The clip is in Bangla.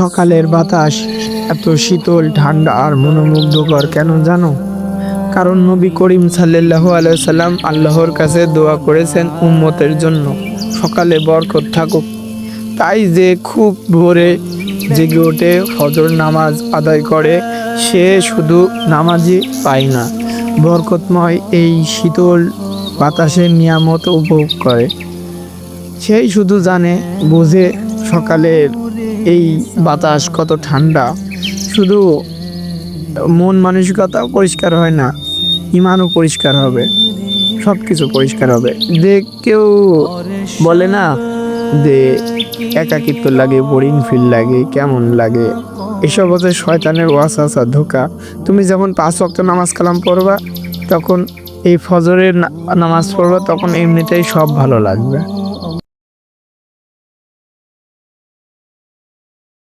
সকালের বাতাস, এত শীতল, ঠান্ডা আর মনোমুগ্ধকর, কেন জানো? কারণ নবী করিম সাল্লাহ আলাইসাল্লাম আল্লাহর কাছে দোয়া করেছেন উম্মতের জন্য, সকালে বরকত থাকুক। তাই যে খুব ভোরে জেগে ওঠে, ফজর নামাজ আদায় করে, সে শুধু নামাজই পায় না, বরকতময় এই শীতল বাতাসের নিয়ামত উপভোগ করে। সেই শুধু জানে, বোঝে সকালের এই বাতাস কত ঠান্ডা। শুধু মন মানসিকতাও পরিষ্কার হয় না, ইমানও পরিষ্কার হবে সব কিছু পরিষ্কার হবে। যে কেউ বলে না যে একাকিত্ব লাগে বোরিং ফিল লাগে, কেমন লাগে? এসব হচ্ছে শয়তানের ওয়াসাসা ধোকা। তুমি যখন পাঁচ ওয়াক্ত নামাজ কালাম পড়বা, তখন এই ফজরের নামাজ পড়বা, তখন এমনিতেই সব ভালো লাগবে।